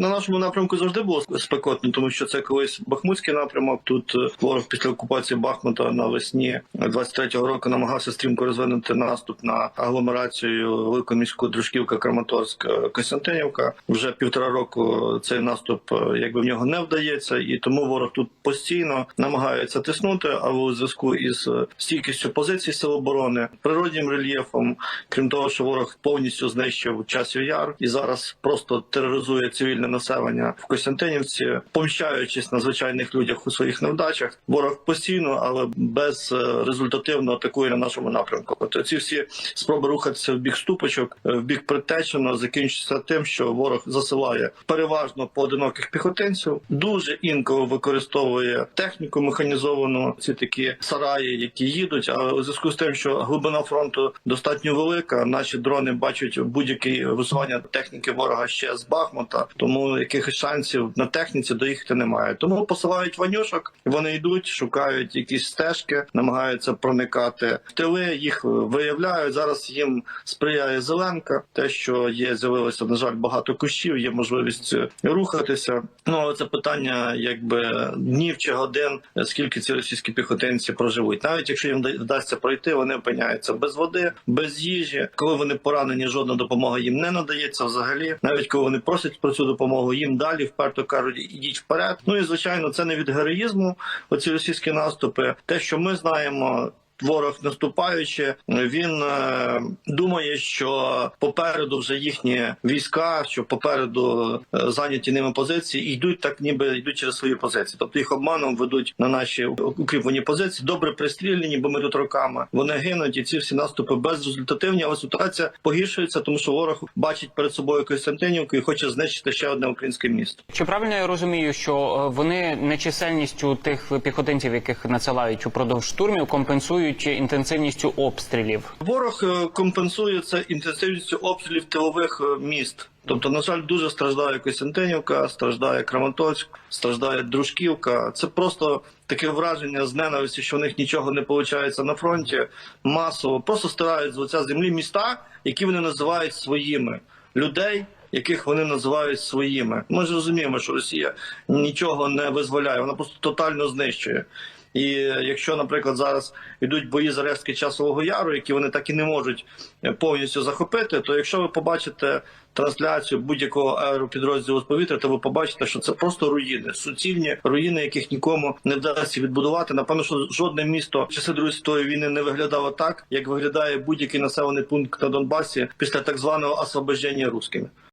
На нашому напрямку завжди було спекотно, тому що це колись Бахмутський напрямок. Тут е, ворог після окупації Бахмута навесні 23-го року намагався стрімко розвинути наступ на агломерацію велику міську Дружківка, Краматорськ, Костянтинівка. Вже півтора року цей наступ, е, якби в нього не вдається, і тому ворог тут постійно намагається тиснути. Але у зв'язку із е, стійкістю позицій сил оборони, природнім рельєфом, крім того, що ворог повністю знищив часів яр і зараз просто тероризує цивільне населення в Костянтинівці, помщаючись на звичайних людях у своїх невдачах. Ворог постійно, але без е, атакує на нашому напрямку. От ці всі спроби рухатися в бік ступочок, е, в бік Притечено, закінчуються тим, що ворог засилає переважно поодиноких піхотинців, дуже інколи використовує техніку механізовану, ці такі сараї, які їдуть. Але у зв'язку з тим, що глибина фронту достатньо велика, наші дрони бачать будь-яке висування техніки ворога ще з Бахмута, тому якихось шансів на техніці доїхати немає. Тому посилають ванюшок, вони йдуть, шукають якісь стежки, намагаються проникати в тили. Їх виявляють зараз. Їм сприяє зеленка, те, що є, з'явилося на жаль, багато кущів, є можливість рухатися. Ну це питання, якби днів чи годин, скільки ці російські піхотинці проживуть. Навіть якщо їм вда- вдасться пройти, вони опиняються без води, без їжі. Коли вони поранені, жодна допомога їм не надається взагалі. Навіть коли вони просять про цю допомогу, їм далі вперто кажуть, ідіть вперед. Ну і звичайно, це не від героїзму. Оці російські наступи. Те, що ми знаємо. Ворог наступаючи, він е, думає, що попереду вже їхні війська, що попереду е, зайняті ними позиції, йдуть так, ніби йдуть через свої позиції. Тобто їх обманом ведуть на наші укріплені позиції, добре пристріляні, бо ми тут роками. Вони гинуть, і ці всі наступи безрезультативні, але ситуація погіршується, тому що ворог бачить перед собою Костянтинівку і хоче знищити ще одне українське місто. Чи правильно я розумію, що е, вони нечисельністю тих піхотинців, яких надсилають упродовж штурмів, компенсують інтенсивністю обстрілів? Ворог е, компенсує це інтенсивністю обстрілів тилових е, міст. Тобто, на жаль, дуже страждає Костянтинівка, страждає Краматорськ, страждає Дружківка. Це просто таке враження з ненависті, що в них нічого не виходить на фронті. Масово просто стирають з лиця землі міста, які вони називають своїми людей. Яких вони називають своїми, ми ж розуміємо, що Росія нічого не визволяє, вона просто тотально знищує. І якщо, наприклад, зараз йдуть бої за рештки часового яру, які вони так і не можуть е, повністю захопити, то якщо ви побачите трансляцію будь-якого аеропідрозділу з повітря, то ви побачите, що це просто руїни, суцільні руїни, яких нікому не вдасться відбудувати. Напевно, що жодне місто часи Другої світової війни не виглядало так, як виглядає будь-який населений пункт на Донбасі після так званого освобождення русскими.